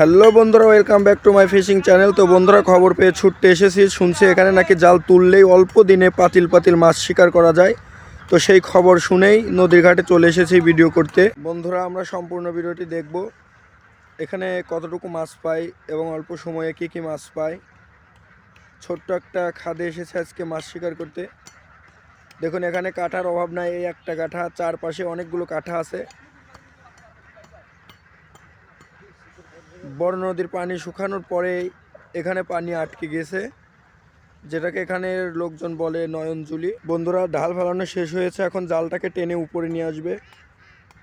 Hello বন্ধুরা welcome back to my fishing channel তো বন্ধুরা, খবর পেয়ে ছুটতে এসেছি। শুনছি এখানে নাকি জাল তুললেই অল্প দিনে পাতিল পাতিল মাছ শিকার করা যায়। তো সেই খবর শুনেই নদীর ঘাটে চলে এসেছি ভিডিও করতে। বন্ধুরা, আমরা সম্পূর্ণ ভিডিওটি দেখব। এখানে কতটুকু মাছ পাই এবং অল্প সময়ে কী কী মাছ পাই। ছোট্ট একটা খাদে এসেছে আজকে মাছ শিকার করতে। দেখুন, এখানে কাঠার অভাব নাই, এই একটা কাঠা। চারপাশে অনেকগুলো কাঠা আছে। বড় নদীর পানি শুকানোর পরে এখানে পানি আটকে গেছে। যেটাকে এখানের লোকজন বলে নয়নজুলি বন্ধুরা ঢাল ফেলানো শেষ হয়েছে এখন জালটাকে টেনে উপরে নিয়ে আসবে।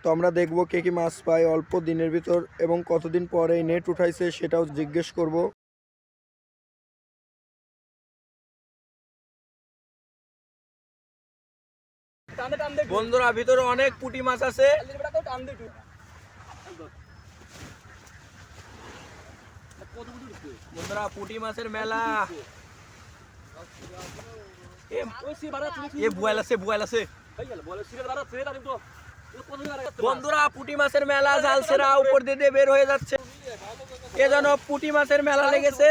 তো আমরা দেখব কে কি মাছ পায় অল্প দিনের ভিতর এবং কতদিন পরে নেট উঠাইছে সেটাও জিজ্ঞেস করব। বন্ধুরা ভিতরে অনেক পুঁটি মাছ আছে। বন্ধুরা পুঁটি মাছের মেলা। এ বুয়াল আছে বুয়াল আছে। বন্ধুরা পুঁটি মাছের মেলা জাল সেরা উপর দিয়ে বের হয়ে যাচ্ছে। এ যেন পুঁটি মাছের মেলা লেগেছে।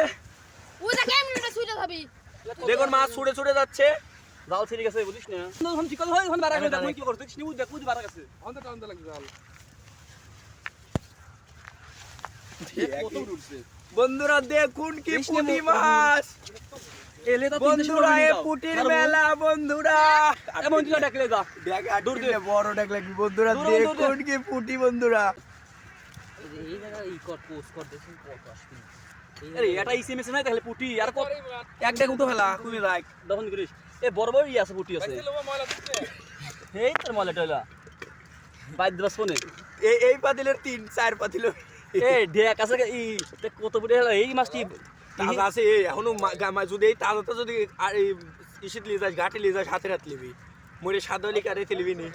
ছুটে দেখুন মাছ ছুড়ে ছুড়ে যাচ্ছে। জাল ছিঁড়ে গেছে বুঝিস না। তখন চিকন হয় এখন বাড়া গেছে কি করছিস নিউ দেখ বুঝ বাড়া গেছে। অন্ত টানতে লাগছে জাল। কত উঠছে বন্ধুরা দেখুন কি পুঁটি মাছ। এলে তো বন্ধুরা এ পুঁটির মেলা বন্ধুরা। দিলা ডাকলে যা। দূর দূর। বড় ডাক লাগবে বন্ধুরা। দেখুন কি পুঁটি বন্ধুরা। এই জায়গায় ই কর পোস্ট কর দেখুন কত আসবে আরে এটা ইসিএমএস নাই তাহলে পুটি আর কত? এক ডাক উঠো ফেলা তুমি রাখ দহন করিস। এ বড় বড় ই আছে পুটি আছে। এই তোর মলে টয়লা দিবাস ফোনে। এই এই পাতিলের তিন চার পাতিল। এ ঢেক আছে ই কত হলো? এই মাছটি তাজা আছে এই এখনও যদি এই তাজাটা যদি আর এই ইসিত লিয়ে যাস ঘাটে লিয়ে যাস হাতে হাত লিবি। মরে সাদলি কারে লিবি নি?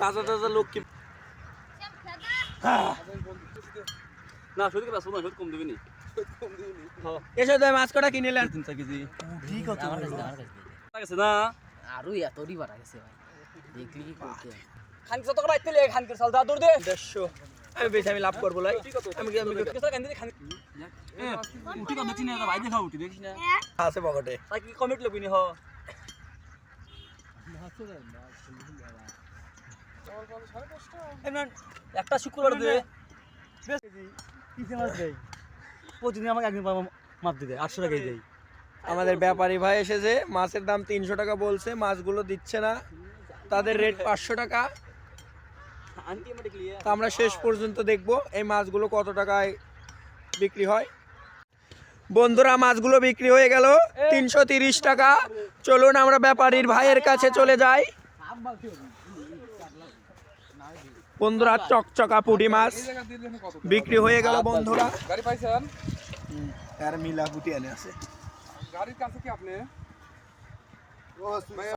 তাজা তাজা লোক কি না শুধু কি বাসু না শুধু কম দিবি নি। হ্যাঁ। এসে তো মাছ কটা কিনেলেন তিন চার কেজি। ঠিক আছে। আমার কাছে না? আরও এতই বাড়া গেছে ভাই। দেখলি কি করতে খান কত করে আইতে লে খান কে সাল দা দূর দে। দেড়শো। আমি বেশি আমি লাভ করব লাই আমি আমি ভাই দেখা উঠি দেখিস না। আছে পকেটে তাই কি কমেন্ট লবি নি হ। একটা শুক্রবার দে। প্রতিদিন আমাকে একদিন মাপ দিতে আটশো টাকাই দেয় আমাদের ব্যাপারী ভাই এসেছে মাছের দাম তিনশো টাকা বলছে মাছগুলো দিচ্ছে না। তাদের রেট পাঁচশো টাকা। তা আমরা শেষ পর্যন্ত দেখব এই মাছগুলো কত টাকায় বিক্রি হয়। বন্ধুরা মাছগুলো বিক্রি হয়ে গেল তিনশো তিরিশ টাকা। চলুন আমরা ব্যাপারীর ভাইয়ের কাছে চলে যাই। বন্ধুরা চকচকা পুঁটি মাছ বিক্রি হয়ে গেল বন্ধুরা। গাড়ি পাইছেন? আর মিলা পুঁটি এনে আছে। গাড়ির কাছে কি আপনি?